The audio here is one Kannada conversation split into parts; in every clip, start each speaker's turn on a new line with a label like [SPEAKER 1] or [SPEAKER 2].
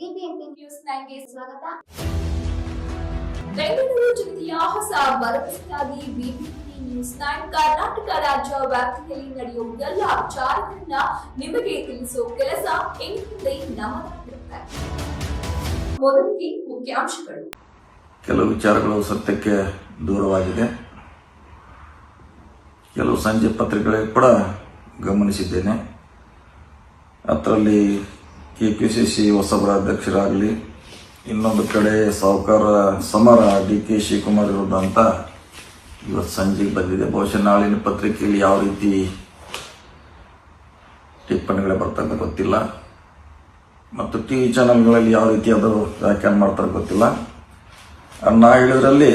[SPEAKER 1] ಬಿಬಿಎಂಪಿ ನ್ಯೂಸ್ ನೈನ್ಗೆ ಸ್ವಾಗತ.
[SPEAKER 2] ಬೆಂಗಳೂರು ಜಿಲ್ಲೆಯ ಹೊಸ ಭರವಸೆಯಾಗಿ ಬಿಬಿಎಂಪಿ ನ್ಯೂಸ್ ನೈನ್ ಕರ್ನಾಟಕ ರಾಜ್ಯ ವ್ಯಾಪ್ತಿಯಲ್ಲಿ ನಡೆಯುವ ಎಲ್ಲ ವಿಚಾರಗಳನ್ನ ನಿಮಗೆ ತಿಳಿಸುವ ಕೆಲಸ ಇನ್ಮುಂದೆ ನಮ್ಮದಾಗಿರುತ್ತೆ ಮೊದಲಿಗೆ ಮುಖ್ಯಾಂಶಗಳು.
[SPEAKER 3] ಕೆಲವು ವಿಚಾರಗಳು ಸತ್ಯಕ್ಕೆ ದೂರವಾಗಿದೆ. ಕೆಲವು ಸಂಜೆ ಪತ್ರಿಕೆಗಳಿಗೆ ಕೂಡ ಗಮನಿಸಿದ್ದೇನೆ. ಅದರಲ್ಲಿ ಕೆ ಪಿ ಸಿ ಸಿ ಹೊಸಬರ ಅಧ್ಯಕ್ಷರಾಗಲಿ, ಇನ್ನೊಂದು ಕಡೆ ಸಾಹುಕಾರ ಸಮರ ಡಿ ಕೆ ಶಿವಕುಮಾರ್ ವಿರುದ್ಧ ಅಂತ ಇವತ್ತು ಸಂಜೆಗೆ ಬಂದಿದೆ. ಬಹುಶಃ ನಾಳಿನ ಪತ್ರಿಕೆಯಲ್ಲಿ ಯಾವ ರೀತಿ ಟಿಪ್ಪಣಿಗಳೇ ಬರ್ತಂತ ಗೊತ್ತಿಲ್ಲ. ಮತ್ತು ಟಿ ವಿ ಚಾನಲ್ಗಳಲ್ಲಿ ಯಾವ ರೀತಿ ಅದು ವ್ಯಾಖ್ಯಾನ ಮಾಡ್ತಾರೆ ಗೊತ್ತಿಲ್ಲ. ನಾ ಹೇಳಿದ್ರಲ್ಲಿ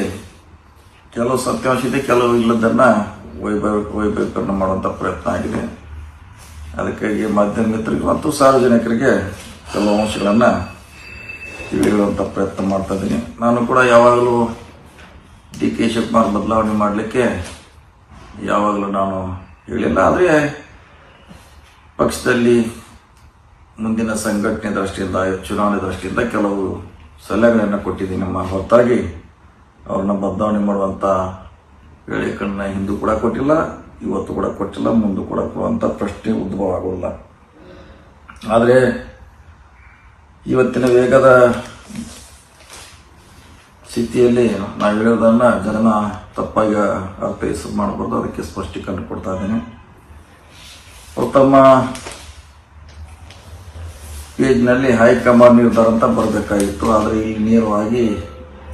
[SPEAKER 3] ಕೆಲವು ಸತ್ಯಾಂಶ ಇದೆ, ಕೆಲವು ಇಲ್ಲದನ್ನ ವೈಭವ ವೈಭವೀಕರಣ ಮಾಡುವಂಥ ಪ್ರಯತ್ನ ಆಗಿದೆ. ಅದಕ್ಕಾಗಿ ಮಾಧ್ಯಮ ಮಿತ್ರರಿಗೆ ಮತ್ತು ಸಾರ್ವಜನಿಕರಿಗೆ ಕೆಲವು ಅಂಶಗಳನ್ನು ತಿಳಿಯುವಂಥ ಪ್ರಯತ್ನ ಮಾಡ್ತಾ ಇದ್ದೀನಿ. ನಾನು ಕೂಡ ಯಾವಾಗಲೂ ಡಿ ಕೆ ಶಿವಕುಮಾರ್ ಬದಲಾವಣೆ ಮಾಡಲಿಕ್ಕೆ ಯಾವಾಗಲೂ ನಾನು ಹೇಳಿಲ್ಲ. ಆದರೆ ಪಕ್ಷದಲ್ಲಿ ಮುಂದಿನ ಸಂಘಟನೆ ದೃಷ್ಟಿಯಿಂದ, ಚುನಾವಣೆ ದೃಷ್ಟಿಯಿಂದ ಕೆಲವು ಸಲಹೆಗಳನ್ನು ಕೊಟ್ಟಿದ್ದೀನಿ. ನಮ್ಮ ಹೊರತಾಗಿ ಅವ್ರನ್ನ ಬದಲಾವಣೆ ಮಾಡುವಂಥ ಹೇಳಿಕೆಗಳನ್ನ ಹಿಂದೂ ಕೂಡ ಕೊಟ್ಟಿಲ್ಲ. ಇವತ್ತು ಕೂಡ ಕೊಟ್ಟಿಲ್ಲ, ಮುಂದೆ ಕೂಡ ಕೊಡುವಂಥ ಪ್ರಶ್ನೆ ಉದ್ಭವ ಆಗೋಲ್ಲ. ಆದರೆ ಇವತ್ತಿನ ವೇಗದ ಸ್ಥಿತಿಯಲ್ಲಿ ನಾವು ಹೇಳೋದನ್ನು ಜನನ ತಪ್ಪಾಗಿ ಅರ್ಥೈಸ ಮಾಡಬಾರ್ದು, ಅದಕ್ಕೆ ಸ್ಪಷ್ಟೀಕರಣ ಕೊಡ್ತಾ ಇದ್ದೇನೆ. ಪ್ರಥಮ ಪೇಜ್ನಲ್ಲಿ ಹೈಕಮಾಂಡ್ ನಿರ್ಧಾರ ಅಂತ ಬರಬೇಕಾಗಿತ್ತು, ಆದರೆ ಇಲ್ಲಿ ನೇರವಾಗಿ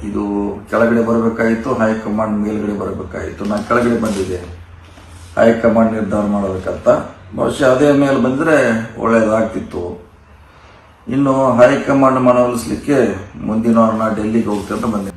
[SPEAKER 3] ಇದು ಕೆಳಗಡೆ ಬರಬೇಕಾಗಿತ್ತು, ಹೈಕಮಾಂಡ್ ಮೇಲ್ಗಡೆ ಬರಬೇಕಾಗಿತ್ತು. ನಾನು ಕೆಳಗಡೆ ಬಂದಿದ್ದೆ ಹೈಕಮಾಂಡ್ ನಿರ್ಧಾರ ಮಾಡಬೇಕಂತ. ಬಹುಶಃ ಅದೇ ಮೇಲೆ ಬಂದರೆ ಒಳ್ಳೆಯದಾಗ್ತಿತ್ತು ಇನ್ನು ಹೈಕಮಾಂಡ್ ಮನವೊಲಿಸ್ಲಿಕ್ಕೆ ಮುಂದಿನ ವಾರ ನಾ ಡೆಲ್ಲಿಗೆ ಹೋಗ್ತಂತ ಬಂದೆ.